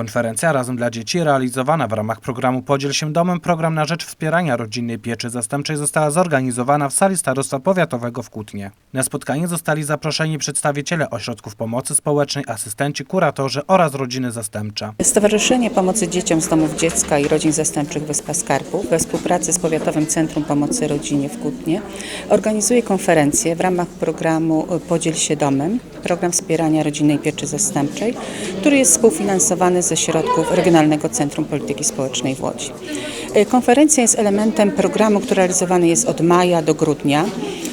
Konferencja Razem dla Dzieci, realizowana w ramach programu Podziel się domem, program na rzecz wspierania rodzinnej pieczy zastępczej została zorganizowana w sali Starostwa Powiatowego w Kutnie. Na spotkanie zostali zaproszeni przedstawiciele ośrodków pomocy społecznej, asystenci, kuratorzy oraz rodziny zastępcze. Stowarzyszenie Pomocy Dzieciom z Domów Dziecka i Rodzin Zastępczych Wyspa Skarbów we współpracy z Powiatowym Centrum Pomocy Rodzinie w Kutnie organizuje konferencję w ramach programu Podziel się domem, program wspierania rodzinnej pieczy zastępczej, który jest współfinansowany ze środków Regionalnego Centrum Polityki Społecznej w Łodzi. E, Konferencja jest elementem programu, który realizowany jest od maja do grudnia.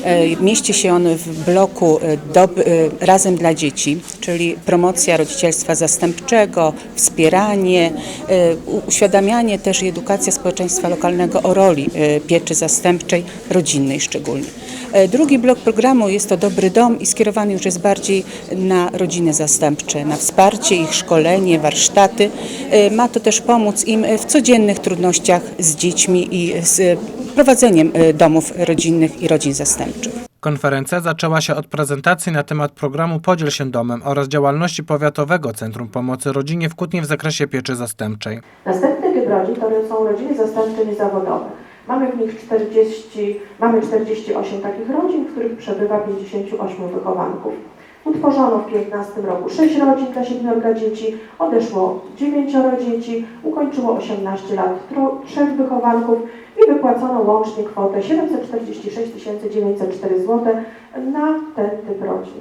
E, Mieści się on w bloku e, dob, e, Razem dla Dzieci, czyli promocja rodzicielstwa zastępczego, wspieranie, uświadamianie też i edukacja społeczeństwa lokalnego o roli pieczy zastępczej, rodzinnej szczególnie. Drugi blok programu jest to Dobry Dom i skierowany już jest bardziej na rodziny zastępcze, na wsparcie ich, szkolenie, warsztaty. Ma to też pomóc im w codziennych trudnościach z dziećmi i z prowadzeniem e, domów rodzinnych i rodzin zastępczych. Konferencja zaczęła się od prezentacji na temat programu Podziel się domem oraz działalności Powiatowego Centrum Pomocy Rodzinie w Kutnie w zakresie pieczy zastępczej. Następny typ rodzin to są rodziny zastępcze niezawodowe. Mamy w nich 40, mamy 48 takich rodzin, w których przebywa 58 wychowanków. Utworzono w 15 roku 6 rodzin dla 7 dzieci, odeszło 9 dzieci, ukończyło 18 lat 3 wychowanków i wypłacono łącznie kwotę 746 904 zł na ten typ rodzin.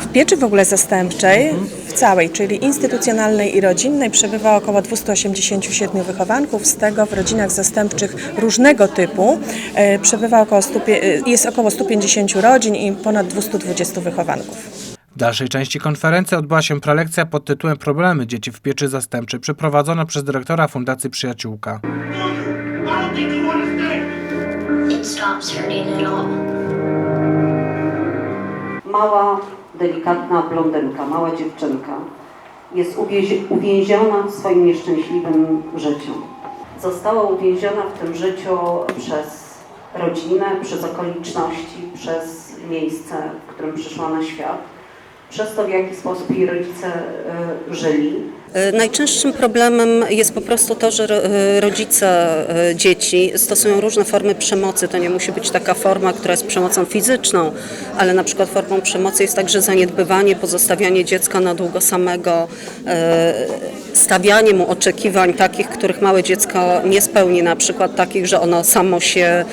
W pieczy w ogóle zastępczej, w całej, czyli instytucjonalnej i rodzinnej, przebywa około 287 wychowanków, z tego w rodzinach zastępczych różnego typu e, przebywa około 100, pie- e, jest około 150 rodzin i ponad 220 wychowanków. W dalszej części konferencji odbyła się prelekcja pod tytułem Problemy dzieci w pieczy zastępczej przeprowadzona przez dyrektora Fundacji Przyjaciółka. Mała, delikatna blondynka, mała dziewczynka jest uwięziona w swoim nieszczęśliwym życiu. Została uwięziona w tym życiu przez rodzinę, przez okoliczności, przez miejsce, w którym przyszła na świat, przez to, w jaki sposób jej rodzice y, żyli. E, Najczęstszym problemem jest po prostu to, że e, rodzice e, dzieci stosują różne formy przemocy. To nie musi być taka forma, która jest przemocą fizyczną, ale na przykład formą przemocy jest także zaniedbywanie, pozostawianie dziecka na długo samego, stawianie mu oczekiwań takich, których małe dziecko nie spełni, na przykład takich, że ono samo się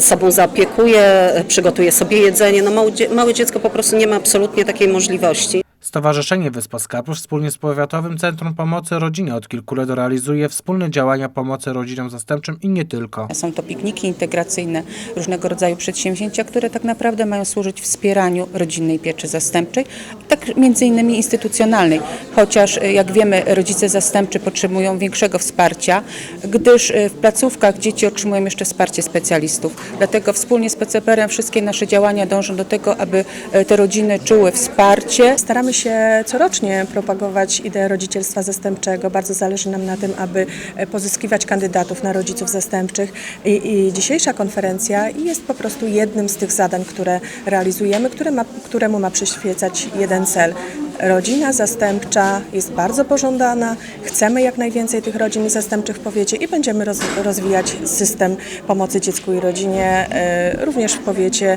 sobą zaopiekuje, przygotuje sobie jedzenie. No małe dziecko po prostu nie ma absolutnie takiej możliwości. Stowarzyszenie Wyspa Skarbów wspólnie z Powiatowym Centrum Pomocy Rodzinie od kilku lat realizuje wspólne działania pomocy rodzinom zastępczym i nie tylko. Są to pikniki integracyjne, różnego rodzaju przedsięwzięcia, które tak naprawdę mają służyć wspieraniu rodzinnej pieczy zastępczej, tak między innymi instytucjonalnej, chociaż e, jak wiemy rodzice zastępczy potrzebują większego wsparcia, gdyż e, w placówkach dzieci otrzymują jeszcze wsparcie specjalistów. Dlatego wspólnie z PCPR-em wszystkie nasze działania dążą do tego, aby e, te rodziny czuły wsparcie, Staramy się corocznie propagować ideę rodzicielstwa zastępczego. Bardzo zależy nam na tym, aby e, pozyskiwać kandydatów na rodziców zastępczych i, i dzisiejsza konferencja jest po prostu jednym z tych zadań, które realizujemy, które ma, któremu ma przyświecać jeden cel. Rodzina zastępcza jest bardzo pożądana, chcemy jak najwięcej tych rodzin zastępczych w powiecie i będziemy roz, rozwijać system pomocy dziecku i rodzinie e, również w powiecie.